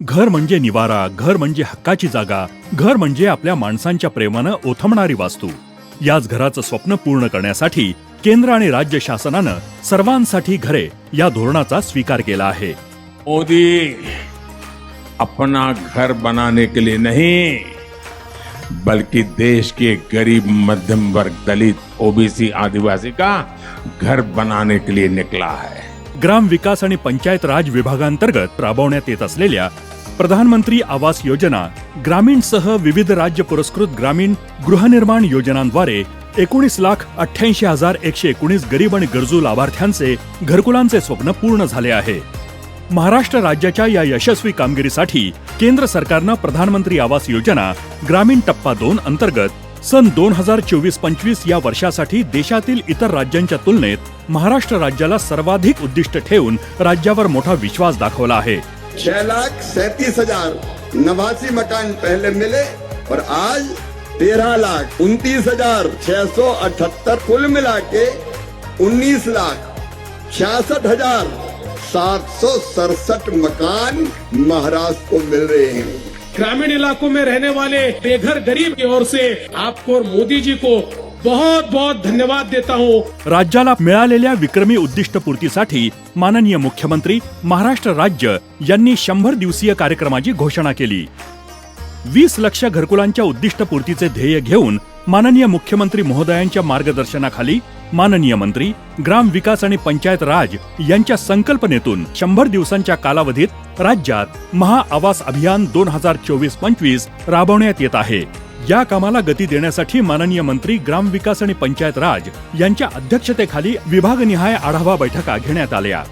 घर म्हणजे निवारा घर म्हणजे हक्काची जागा घर म्हणजे आपल्या माणसांच्या प्रेमानं ओथमणारी वास्तू. याच घराचं स्वप्न पूर्ण करण्यासाठी केंद्र आणि राज्य शासनानं सर्वांसाठी घरे या धोरणाचा स्वीकार केला आहे. मोदी अपना घर बनाने के लिए नहीं बल्कि देश के गरीब मध्यम वर्ग दलित ओबीसी आदिवासी का घर बनाने के लिए निकला है। ग्राम विकास आणि पंचायत राज विभागांतर्गत राबवण्यात येत असलेल्या प्रधानमंत्री आवास योजना ग्रामीणसह विविध राज्य पुरस्कृत ग्रामीण गृहनिर्माण योजनांद्वारे एकोणीस लाख अठ्ठ्याऐंशी हजार एकशे एकोणीस गरीब आणि गरजू लाभार्थ्यांचे घरकुलांचे स्वप्न पूर्ण झाले आहे. महाराष्ट्र राज्याच्या या यशस्वी कामगिरीसाठी केंद्र सरकारनं प्रधानमंत्री आवास योजना ग्रामीण टप्पा दोन अंतर्गत सन दोन हज़ार चोवीस पंचवीस या वर्षासाठी देशातील इतर राज्यांच्या तुलनेत महाराष्ट्र राज्याला सर्वाधिक उद्दिष्ट ठेवून राज्यावर मोठा विश्वास दाखवला आहे. छह लाख सैतीस हज़ार नवासी मकान पहले मिले और आज तेरह लाख उनतीस हज़ार छह सौ अठहत्तर कुल मिला के उन्नीस लाख छियासठ हज़ार सात सौ सड़सठ मकान महाराष्ट्र को मिल रहे हैं। ग्रामीण इलाकों में रहने वाले बेघर गरीब की ओर से आपको और मोदी जी को बहुत बहुत धन्यवाद देता हूँ। राज्याला मिळालेल्या विक्रमी उद्दिष्ट पूर्तीसाठी माननीय मुख्यमंत्री महाराष्ट्र राज्य यांनी शंभर दिवसीय कार्यक्रमाची घोषणा केली. वीस लक्ष घरकुलांच्या उद्दिष्टपूर्तीचे ध्येय घेऊन माननीय मुख्यमंत्री महोदयांच्या मार्गदर्शनाखाली माननीय मंत्री ग्राम विकास आणि पंचायत राज यांच्या संकल्पनेतून शंभर दिवसांच्या कालावधीत राज्यात महा आवास अभियान दोन हजार चोवीस पंचवीस राबवण्यात येत आहे. या कामाला गती देण्यासाठी माननीय मंत्री ग्राम विकास आणि पंचायत राज यांच्या अध्यक्षतेखाली विभागनिहाय आढावा बैठका घेण्यात आल्या.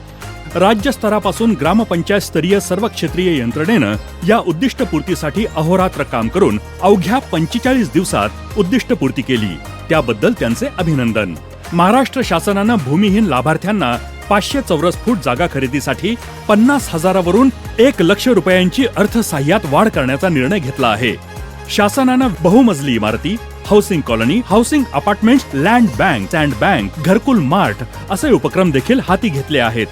राज्य स्तरापासून ग्रामपंचायत स्तरीय सर्व क्षेत्रीय यंत्रणेनं या उद्दिष्टपूर्तीसाठी अहोरात्र काम करून अवघ्या पंचेचाळीस दिवसात उद्दिष्टपूर्ती केली. त्याबद्दल त्यांचे अभिनंदन. महाराष्ट्र शासनानं भूमिहीन लाभार्थ्यांना पाचशे चौरस फूट जागा खरेदीसाठी पन्नास हजारावरून एक लक्ष रुपयांची अर्थसहाय्यात वाढ करण्याचा निर्णय घेतला आहे. शासनानं बहुमजली इमारती housing colony housing apartment land bank sand bank घरकुल मार्ट असे उपक्रम देखील हाती घेतले आहेत.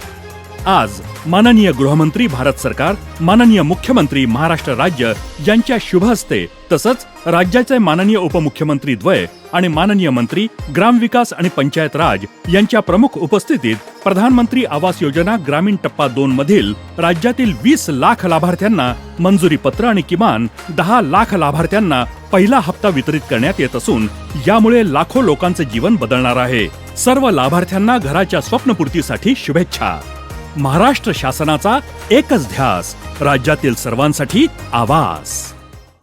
आज माननीय गृहमंत्री भारत सरकार माननीय मुख्यमंत्री महाराष्ट्र राज्य यांच्या शुभ हस्ते तसंच राज्याचे माननीय उपमुख्यमंत्री द्वय आणि माननीय मंत्री ग्रामविकास आणि पंचायत राज यांच्या प्रमुख उपस्थितीत प्रधानमंत्री आवास योजना ग्रामीण टप्पा दोन मधील राज्यातील वीस लाख लाभार्थ्यांना मंजुरी पत्र आणि किमान दहा लाख लाभार्थ्यांना पहिला हप्ता वितरित करण्यात येत असून यामुळे लाखो लोकांचे जीवन बदलणार आहे. सर्व लाभार्थ्यांना घराच्या स्वप्नपूर्तीसाठी शुभेच्छा. महाराष्ट्र शासनाचा एकच ध्यास राज्यातील सर्वांसाठी आवास.